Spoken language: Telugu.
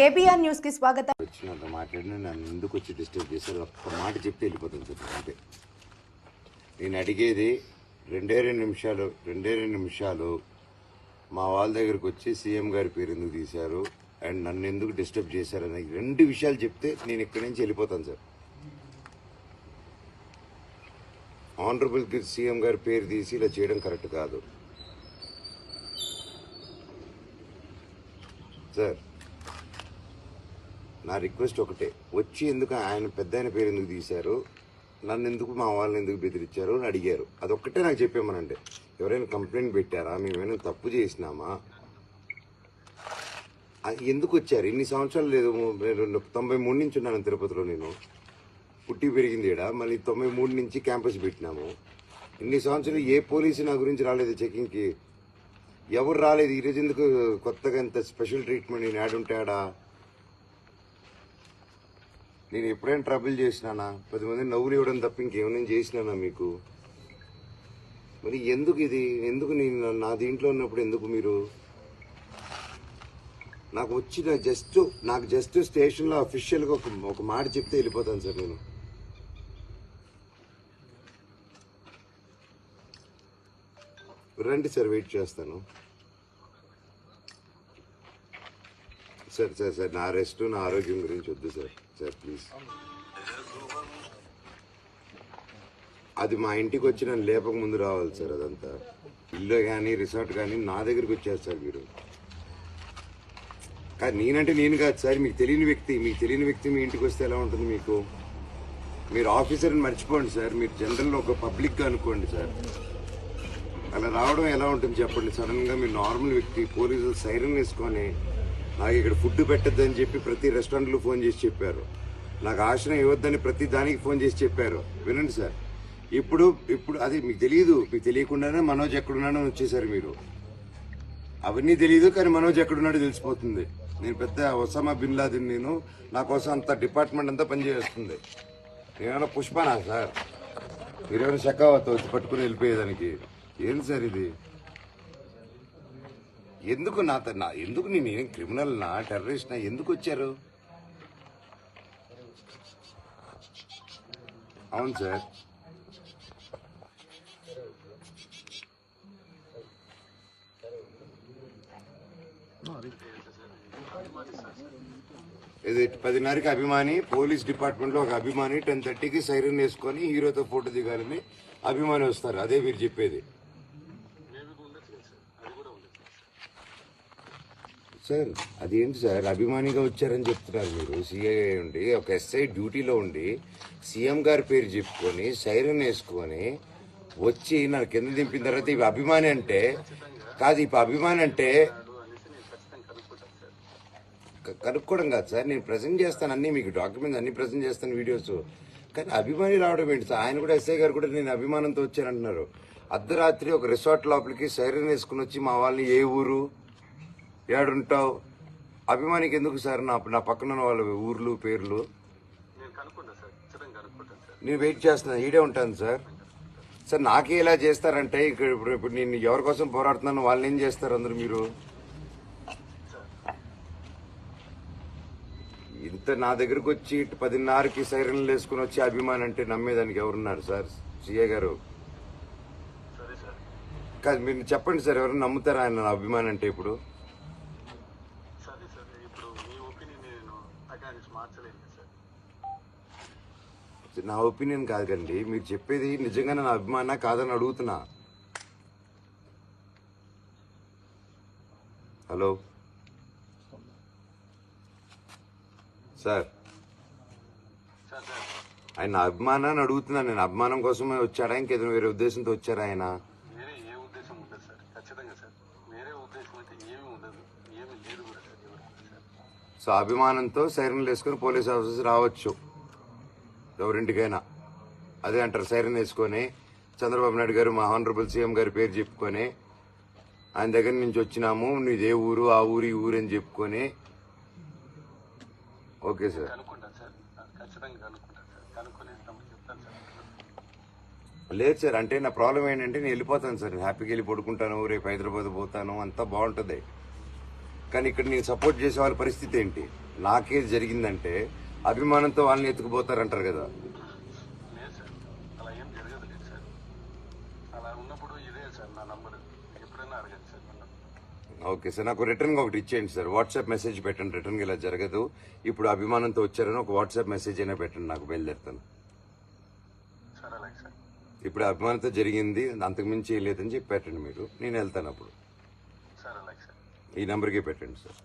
కేబీఆర్ న్యూస్కి స్వాగతం. వచ్చినంత మాట్లాడిన నన్ను ఎందుకు వచ్చి డిస్టర్బ్ చేశారు? ఒక్క మాట చెప్తే వెళ్ళిపోతాను సార్ అంతే. నేను అడిగేది రెండే రెండు నిమిషాలు రెండే రెండు నిమిషాలు మా వాళ్ళ దగ్గరకు వచ్చి సీఎం గారి పేరు ఎందుకు తీశారు? అండ్ నన్ను ఎందుకు డిస్టర్బ్ చేశారు? అని రెండు విషయాలు చెప్తే నేను ఇక్కడి నుంచి వెళ్ళిపోతాను సార్. ఆనరబుల్ సీఎం గారి పేరు తీసి ఇలా చేయడం కరెక్ట్ కాదు. సార్ నా రిక్వెస్ట్ ఒకటే. వచ్చి ఎందుకు ఆయన పెద్ద ఆయన పేరు ఎందుకు తీశారు? నన్ను ఎందుకు మా వాళ్ళని ఎందుకు బెదిరించారు అని అడిగారు. అదొక్కటే నాకు చెప్పామనండి. ఎవరైనా కంప్లైంట్ పెట్టారా? మేము ఏమైనా తప్పు చేసినామా? ఎందుకు వచ్చారు? ఇన్ని సంవత్సరాలు లేదు. నేను తొంభై మూడు నుంచి ఉన్నాను తిరుపతిలో నేను. పుట్టి పెరిగింది ఈడ. మళ్ళీ తొంభై మూడు నుంచి క్యాంపస్ పెట్టినాము. ఇన్ని సంవత్సరాలు ఏ పోలీసు నా గురించి రాలేదు చెకింగ్కి. ఎవరు రాలేదు? ఈరోజు ఎందుకు కొత్తగా ఇంత స్పెషల్ ట్రీట్మెంట్ నేను యాడ్ ఉంటాడా నేను ఎప్పుడైనా ట్రబుల్ చేసినానా? పది మంది నవ్వులు ఇవ్వడం తప్ప ఇంకేమైనా చేసినానా మీకు? మరి ఎందుకు ఇది? ఎందుకు నేను నా దీంట్లో ఉన్నప్పుడు ఎందుకు మీరు? నాకు వచ్చిన జస్ట్ నాకు జస్ట్ స్టేషన్లో అఫీషియల్గా ఒక ఒక మాట చెప్తే వెళ్ళిపోతాను సార్ నేను. రండి సార్ వెయిట్ చేస్తాను. సార్ సార్ సార్ నా రెస్ట్ నా ఆరోగ్యం గురించి వద్దు సార్. సార్ ప్లీజ్ అది మా ఇంటికి వచ్చి నన్ను లేపక ముందు రావాలి సార్ అదంతా. ఇల్లు కానీ రిసార్ట్ కానీ నా దగ్గరికి వచ్చారు సార్ మీరు కానీ నేనంటే నేను కాదు సార్ మీకు తెలియని వ్యక్తి మీకు తెలియని వ్యక్తి మీ ఇంటికి వస్తే ఎలా ఉంటుంది మీకు? మీరు ఆఫీసర్ని మర్చిపోండి సార్ మీరు జనరల్ ఒక పబ్లిక్గా అనుకోండి సార్. అలా రావడం ఎలా ఉంటుంది చెప్పండి? సడన్గా మీరు నార్మల్ వ్యక్తి పోలీసులు సైరన్ వేసుకొని నాకు ఇక్కడ ఫుడ్ పెట్టద్దని చెప్పి ప్రతి రెస్టారెంట్లో ఫోన్ చేసి చెప్పారు. నాకు ఆశ్రయం ఇవ్వద్దని ప్రతి దానికి ఫోన్ చేసి చెప్పారు. వినండి సార్. ఇప్పుడు ఇప్పుడు అది మీకు తెలియదు మీకు తెలియకుండానే మనోజ్ ఎక్కడున్నాడో వచ్చేసారు మీరు. అవన్నీ తెలియదు కానీ మనోజ్ ఎక్కడున్నాడో తెలిసిపోతుంది. నేను పెద్ద ఒసామా బిన్ లాదిన్ నేను. నా కోసం అంత డిపార్ట్మెంట్ అంతా పనిచేస్తుంది. నేనేమైనా పుష్పనా సార్? మీరేమైనా షకావత్ వచ్చి పట్టుకుని వెళ్ళిపోయేదానికి. ఏంటి సార్ ఇది? ఎందుకు నా నా ఎందుకు నేను ఏం క్రిమినల్ నా టెర్రరిస్ట్ నా? ఎందుకు వచ్చారు? అవును సార్. ఇది పదిన్నరకి అభిమాని పోలీస్ డిపార్ట్మెంట్లో ఒక అభిమాని టెన్ థర్టీకి సైరన్ వేసుకొని హీరోతో ఫోటో దిగాలని అభిమాని వస్తారు. అదే మీరు చెప్పేది. సార్ అదేంటి సార్? అభిమానిగా వచ్చారని చెప్తున్నారు మీరు. సీఐ ఉండి ఒక ఎస్ఐ డ్యూటీలో ఉండి సీఎం గారి పేరు చెప్పుకొని సైరన్ వేసుకొని వచ్చి నా కింద దింపిన తర్వాత ఇవి అభిమాని అంటే కాదు ఇప్పుడు అభిమాని అంటే కనుక్కోవడం కాదు సార్. నేను ప్రజెంట్ చేస్తాను అన్ని మీకు డాక్యుమెంట్స్ అన్ని ప్రజెంట్ చేస్తాను వీడియోస్. కానీ అభిమాని రావడం ఏంటి సార్? ఆయన కూడా ఎస్ఐ గారు కూడా నేను అభిమానంతో వచ్చానంటున్నారు. అర్ధరాత్రి ఒక రిసార్ట్ లోపలికి సైరన్ వేసుకుని వచ్చి మా వాళ్ళని ఏ ఊరు? ఏడుంటావు? అభిమానికి ఎందుకు సార్ నా నా పక్కన ఉన్న వాళ్ళ ఊర్లు పేర్లు? నేను వెయిట్ చేస్తున్నాను ఈడే ఉంటాను సార్. సార్ నాకే ఇలా చేస్తారంటే ఇక్కడ ఇప్పుడు ఇప్పుడు నేను ఎవరి కోసం పోరాడుతున్నాను వాళ్ళని ఏం చేస్తారు అందరు మీరు? ఇంత నా దగ్గరకు వచ్చి పదిన్నరకి సైరన్లు వేసుకుని వచ్చి అభిమాని అంటే నమ్మేదానికి ఎవరున్నారు సార్? సిఏ గారు. కాదు మీరు చెప్పండి సార్ ఎవరు నమ్ముతారా ఆయన నా అభిమాని అంటే ఇప్పుడు సరే సార్ ఇప్పుడు మీ ఒపీనియన్ నేను అకానికి మార్చలేను కదా సార్ నా ఒపీనియన్ కాదండి మీరు చెప్పేది నిజంగానే నా అభిమాన కాదని అడుగుతున్నా. హలో? సార్. ఆయన నా అభిమానాన్ని అడుగుతున్నా. నేను అభిమానం కోసమే వచ్చాడా? ఇంకేదైనా వేరే ఉద్దేశంతో వచ్చారా ఆయన? కూడా కూడా సో అభిమానంతో సైరన్లు వేసుకొని పోలీస్ ఆఫీసర్స్ రావచ్చు. ఎవరింటికైనా. అదే అంటారు సైరన్ వేసుకొని చంద్రబాబు నాయుడు గారు మా హానరబుల్ సీఎం గారి పేరు చెప్పుకొని ఆయన దగ్గర నుంచి వచ్చినాము నీదే ఊరు ఆ ఊరు ఈ ఊరు అని చెప్పుకొని. Okay sir. లేదు సార్ అంటే నా ప్రాబ్లం ఏంటంటే నేను వెళ్ళిపోతాను సార్. హ్యాపీగా వెళ్ళి పడుకుంటాను రేపు హైదరాబాద్ పోతాను అంతా బాగుంటుంది. కానీ ఇక్కడ నేను సపోర్ట్ చేసే వాళ్ళ పరిస్థితి ఏంటి? నాకే జరిగిందంటే అభిమానంతో వాళ్ళని ఎత్తుకుపోతారంటారు కదా. ఓకే సార్ నాకు రిటర్న్ ఒకటి ఇచ్చేయండి సార్. వాట్సాప్ మెసేజ్ పెట్టండి రిటర్న్ ఇలా జరగదు. ఇప్పుడు అభిమానంతో వచ్చారని ఒక వాట్సాప్ మెసేజ్ అయినా పెట్టండి నాకు బయలుదేరుతాను. ఇప్పుడు అభిమానంతో జరిగింది అంతకుమించి ఏం లేదని చెప్పి పెట్టండి మీరు. నేను వెళ్తాను అప్పుడు. ఈ నెంబర్కి పెట్టండి సార్.